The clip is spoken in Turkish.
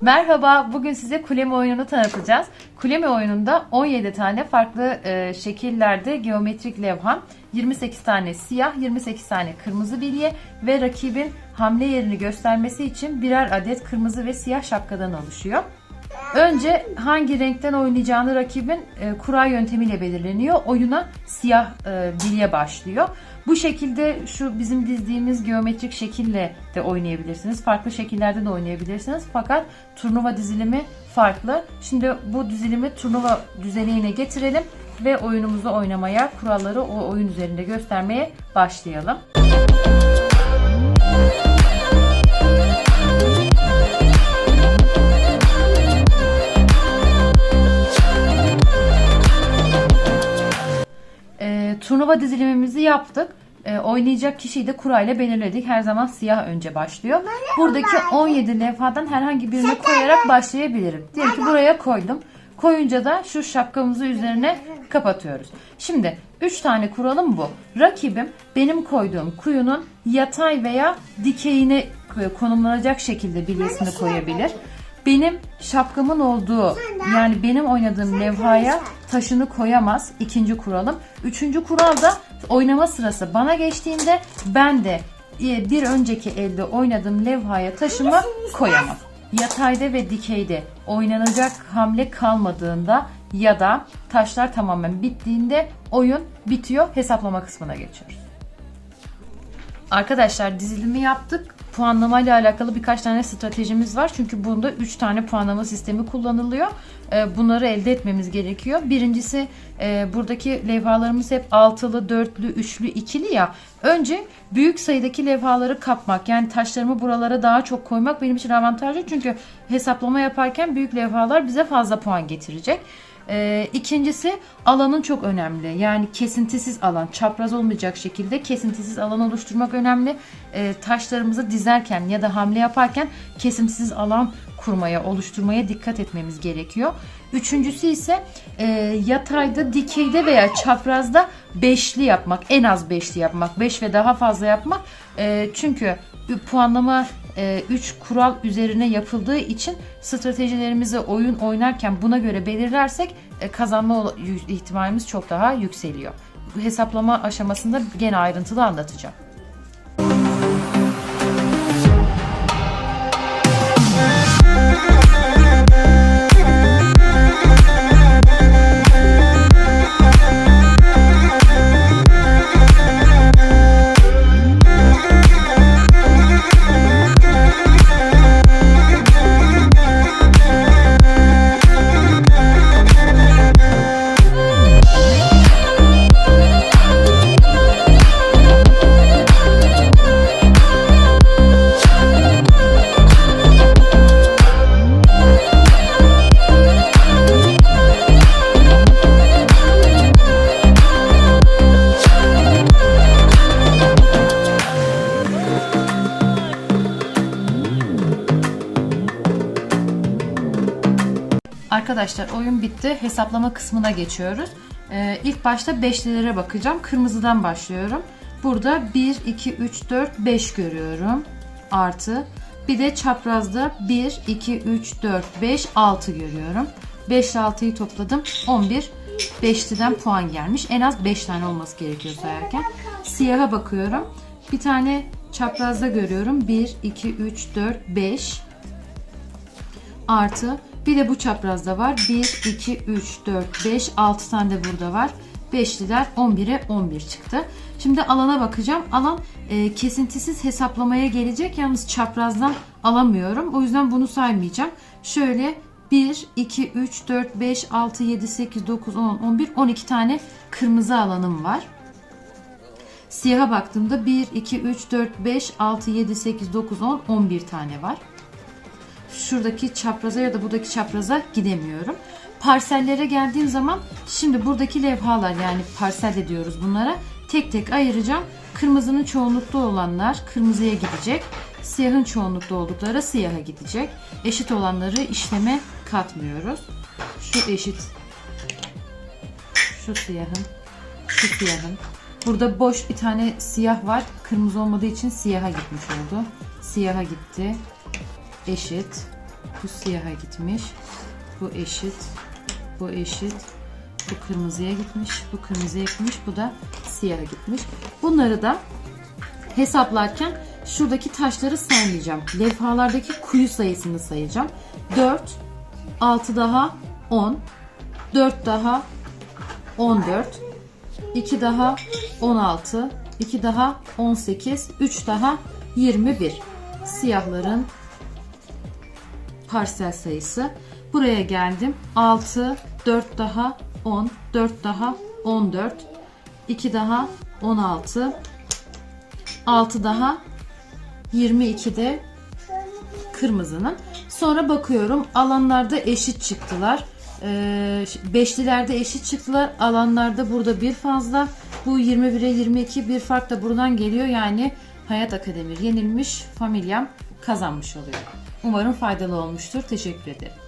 Merhaba, bugün size Kulemi oyununu tanıtacağız. Kulemi oyununda 17 tane farklı e, şekillerde geometrik levha, 28 tane siyah, 28 tane kırmızı bilye ve rakibin hamle yerini göstermesi için birer adet kırmızı ve siyah şapkadan oluşuyor. Önce hangi renkten oynayacağını rakibin e, kura yöntemiyle belirleniyor. Oyuna siyah e, bilye başlıyor. Bu şekilde şu bizim dizdiğimiz geometrik şekille de oynayabilirsiniz. Farklı şekillerde de oynayabilirsiniz. Fakat turnuva dizilimi farklı. Şimdi bu dizilimi turnuva düzenine getirelim ve oyunumuzu oynamaya, kuralları o oyun üzerinde göstermeye başlayalım. Turnuva dizilimimizi yaptık. E, oynayacak kişiyi de kurayla belirledik. Her zaman siyah önce başlıyor. Buradaki 17 levhadan herhangi birini koyarak başlayabilirim. Diyelim ki buraya koydum. Koyunca da şu şapkamızı üzerine kapatıyoruz. Şimdi 3 tane kuralım bu. Rakibim benim koyduğum kuyunun yatay veya dikeyine konumlanacak şekilde bilyesini koyabilir. Benim şapkamın olduğu yani benim oynadığım levhaya taşını koyamaz. İkinci kuralım. Üçüncü kural da oynama sırası bana geçtiğinde ben de e, bir önceki elde oynadığım levhaya taşımı koyamam. Yatayda ve dikeyde oynanacak hamle kalmadığında ya da taşlar tamamen bittiğinde oyun bitiyor. Hesaplama kısmına geçiyoruz. Arkadaşlar dizilimi yaptık. Puanlama ile alakalı birkaç tane stratejimiz var. Çünkü bunda 3 tane puanlama sistemi kullanılıyor. Ee, Bunları elde etmemiz gerekiyor. Birincisi e, buradaki levhalarımız hep altılı, dörtlü, üçlü, ikili ya. Önce büyük sayıdaki levhaları kapmak yani taşlarımı buralara daha çok koymak benim için avantajlı. Çünkü hesaplama yaparken büyük levhalar bize fazla puan getirecek. Ee, ikincisi alanın çok önemli. Yani kesintisiz alan, çapraz olmayacak şekilde kesintisiz alan oluşturmak önemli. Ee, taşlarımızı dizerken ya da hamle yaparken kesintisiz alan kurmaya, oluşturmaya dikkat etmemiz gerekiyor. Üçüncüsü ise e, yatayda, dikeyde veya çaprazda beşli yapmak, en az beşli yapmak, beş ve daha fazla yapmak. E, çünkü puanlama 3 kural üzerine yapıldığı için stratejilerimizi oyun oynarken buna göre belirlersek e, kazanma ola- ihtimalimiz çok daha yükseliyor. Bu hesaplama aşamasında gene ayrıntılı anlatacağım. Arkadaşlar oyun bitti. Hesaplama kısmına geçiyoruz. Ee, ilk başta beşlilere bakacağım. Kırmızıdan başlıyorum. Burada 1, 2, 3, 4, 5 görüyorum. Artı. Bir de çaprazda 1, 2, 3, 4, 5, 6 görüyorum. 5 ile 6'yı topladım. 11. Beşliden puan gelmiş. En az 5 tane olması gerekiyor sayarken. Siyaha bakıyorum. Bir tane çaprazda görüyorum. 1, 2, 3, 4, 5 artı bir de bu çaprazda var. 1, 2, 3, 4, 5, 6 tane de burada var. Beşliler 11'e 11 çıktı. Şimdi alana bakacağım. Alan e, kesintisiz hesaplamaya gelecek. Yalnız çaprazdan alamıyorum. O yüzden bunu saymayacağım. Şöyle 1, 2, 3, 4, 5, 6, 7, 8, 9, 10, 11, 12 tane kırmızı alanım var. Siyaha baktığımda 1, 2, 3, 4, 5, 6, 7, 8, 9, 10, 11 tane var şuradaki çapraza ya da buradaki çapraza gidemiyorum. Parsellere geldiğim zaman şimdi buradaki levhalar yani parsel diyoruz bunlara. Tek tek ayıracağım. Kırmızının çoğunlukta olanlar kırmızıya gidecek. Siyahın çoğunlukta oldukları siyaha gidecek. Eşit olanları işleme katmıyoruz. Şu eşit. Şu siyahın. Şu siyahın. Burada boş bir tane siyah var. Kırmızı olmadığı için siyaha gitmiş oldu. Siyaha gitti eşit. Bu siyaha gitmiş. Bu eşit. Bu eşit. Bu kırmızıya gitmiş. Bu kırmızıya gitmiş. Bu da siyaha gitmiş. Bunları da hesaplarken şuradaki taşları saymayacağım. Levhalardaki kuyu sayısını sayacağım. 4, 6 daha 10, 4 daha 14, 2 daha 16, 2 daha 18, 3 daha 21. Siyahların parsel sayısı. Buraya geldim. 6, 4 daha 10, 4 daha 14, 2 daha 16, 6 daha 22 de kırmızının. Sonra bakıyorum alanlarda eşit çıktılar. Ee, beşlilerde eşit çıktılar. Alanlarda burada bir fazla. Bu 21'e 22 bir fark da buradan geliyor. Yani Hayat Akademi yenilmiş, familyam kazanmış oluyor. Umarım faydalı olmuştur. Teşekkür ederim.